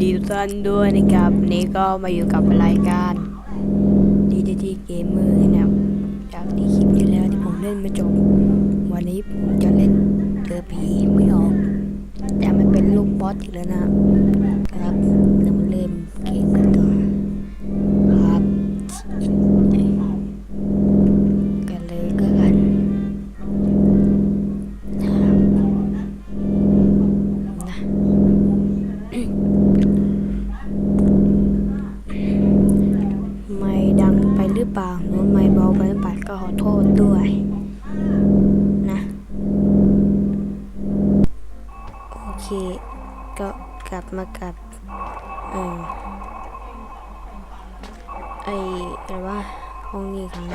ดีทุกท่านด้วยนะครับวันนี้ก็มาอยู่กับรายการดีจิเกมเมอร์นะครับจากที่คลิปที่แล้วที่ผมเล่นมาจบ วันนี้ผมจะเล่นเจอผีไม่ออก แต่มันเป็นลูกบอสอีกแล้วนะครับเรามาเริ่มเกมกันต่อ ขอโทษด้วยนะโอเค ก็กลับมากับเออไออะไรวะห้องนี้ครั้ง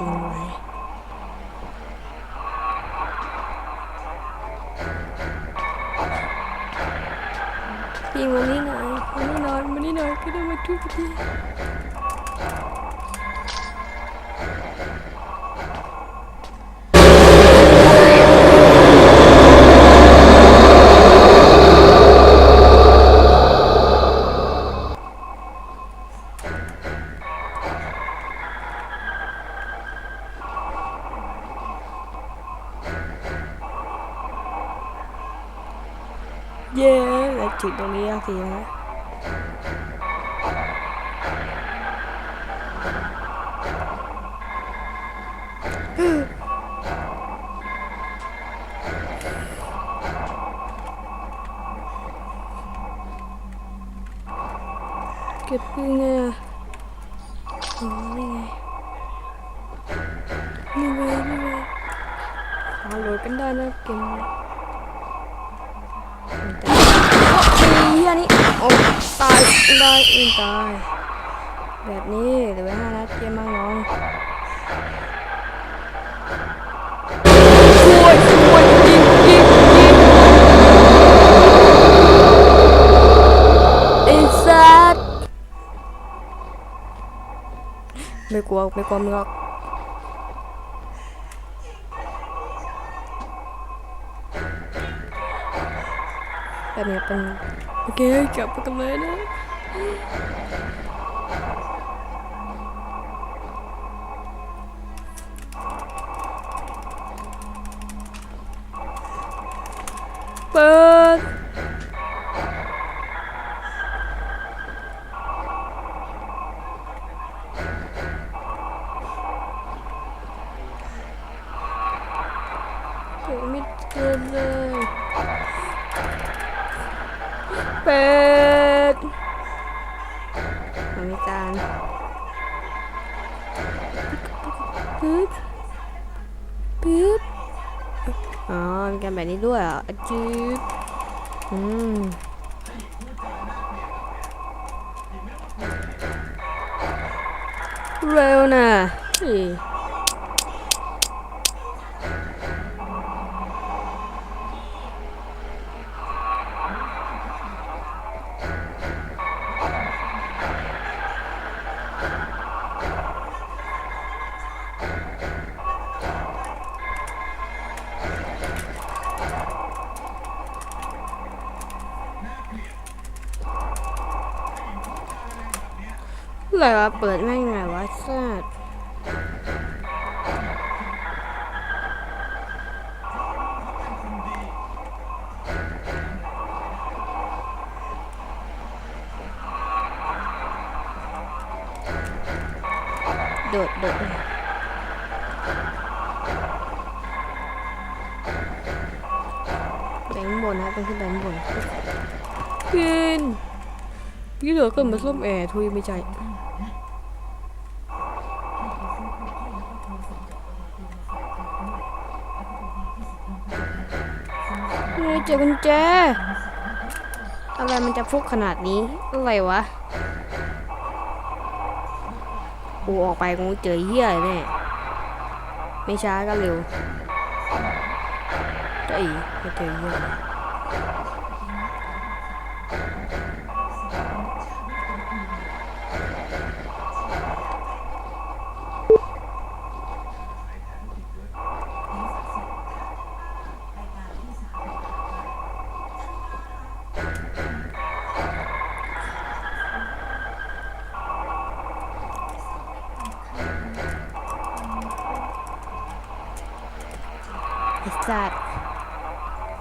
ริงไว้จริงไว้พี่มานี่หน่อยมานี่หน่อยมานี่หน่อยก็ได้มาทุบที แล้วจุดตรงนี้ก็คือนะเก็บปืนไงอะนี่ไงนี่ไงนี่ไงขอโหลดกันได้นะเกมนี้ เฮียนี่โอ้ตายได้อีกตาย แบบนี้เหลือห้านัดเกมมาน้องช่วยช่วยยิงยิงยิงไอ้สัตไม่กลัวไม่กลัวมึงหรอกแบบนี้เป็น โอเค มันมีการปึ๊บปึ๊บอ๋อมีการแบบนี้ด้วยเหรอะจืดอืมเร็วนะอี อะไรวะเปิดแม่งไงวะสัตว์โดดโดด ข้างบนนะไปขึ้นไปข้างบนขึ้นยี่เหลือเกินมาส้มแอร์ทุยไม่ใจเจอกุญแจอะไรมันจะฟุกขนาดนี้ อะไรวะกูออกไปกูเจอเหี้ยแน่ไม่ช้าก็เร็ว เจ้าอีไม่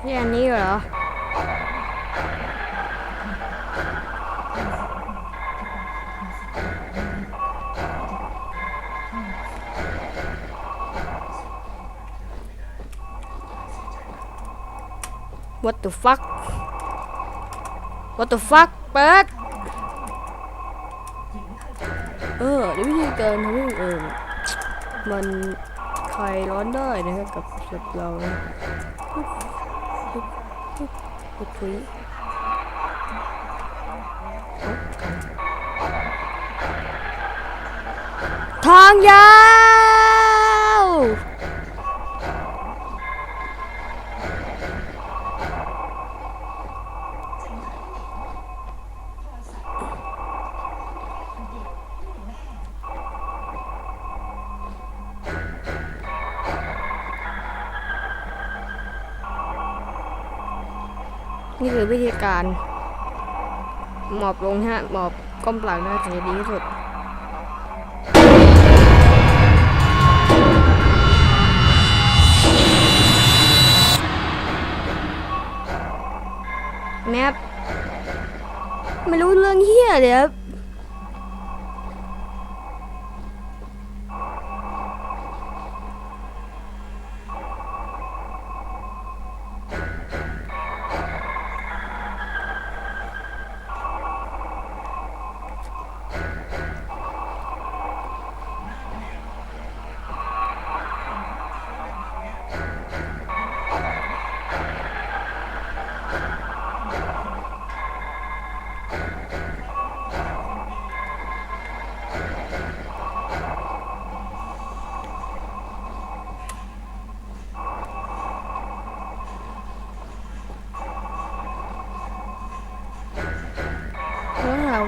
นี่อันนี้เหรอ What the fuck What the fuck เปิดเออเดี๋ยววิธีการทำให้เออมันคลายร้อนได้นะครับกับสัตว์เรานะ คุยทางยา นี่คือวิธีการ หมอบลงฮะ หมอบก้มหลังน่าจะดีที่สุดแมปไม่รู้เรื่องเฮียเลยครับ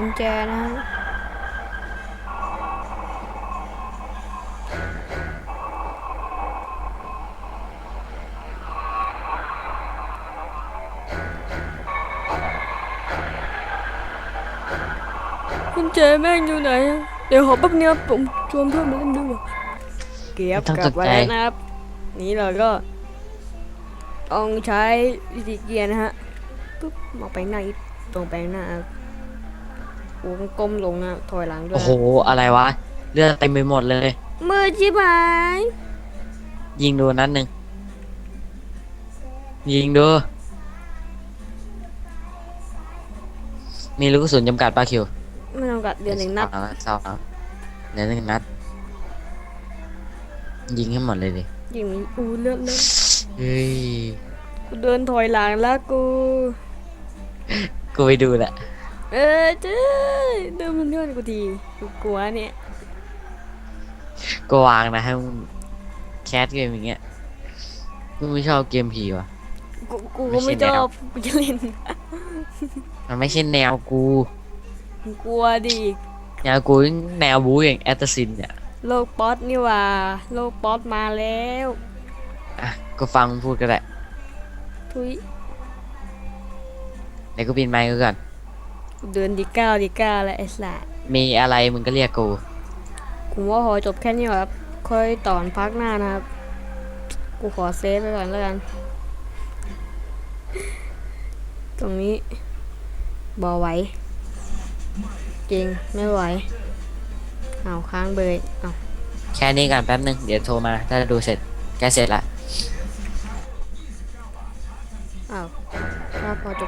กุญแจนะฮะกุญแจแม่งอยู่ไหนอะเดี๋ยวขอแป๊บเดียวผมชวนเพื่อนมาเล่นด้วยเก็บไม่ต้องกลับตกมาใจแล้วนะครับ นี่เราก็ต้องใช้วิธีเกียร์นะฮะปุ๊บมองไปหน้าอีกตรงไปหน้าครับ โอ้มันก้มลงนะถอยหลังด้วโอ้ยโห อะไรวะ เลือดเต็มไปหมดเลย มือจิบหายยิงดูนัดหนึ่ง ยิงดู มีลูกกระสุนจำกัดปะคิวไม่ต้องกัดเดือนหนึ่งนัดเศร้าแล้วเดือนหนึ่งนัด ยิงให้หมดเลยดิ ยิงมีอูเลือดเลยเฮ้ย กูเดินถอยหลังแล้วกู กูไปดูแหละ เออเจ้ยเดินมันเลื่อนกูทีกูกลัวเนี่ยก็วางนะให้มึงแคสเกมอย่างเงี้ยกูไม่ชอบเกมผีว่ะ กูกูไม่ก็ใช่ไม่ชแนอวบกูจะเล่นมันไม่ใช่แนวกูกูกลัวดิแนวกูแนวบู๊อย่างแอตซินเนี่ยโลกป๊อตนี่หว่าโลกป๊อตมาแล้วอะก็ฟังมึงพูดก็ได้ทุย เดี๋ยวกูปินไมค์กูก่อนกู เดินดีเก้าดีเก้าแล้วไอ้สัสมีอะไรมึงก็เรียกกูกูว่าพอจบแค่นี้ครับ ค่อยตอนพักหน้านะครับ กูขอเซฟไปก่อนแล้วกัน ตรงนี้บอไหว จริงไม่ไหวเอาค้างเบยเอาแค่นี้ก่อนแป๊บนึง เดี๋ยวโทรมา ถ้าดูเสร็จแกเสร็จละ เอาถ้าพอจบ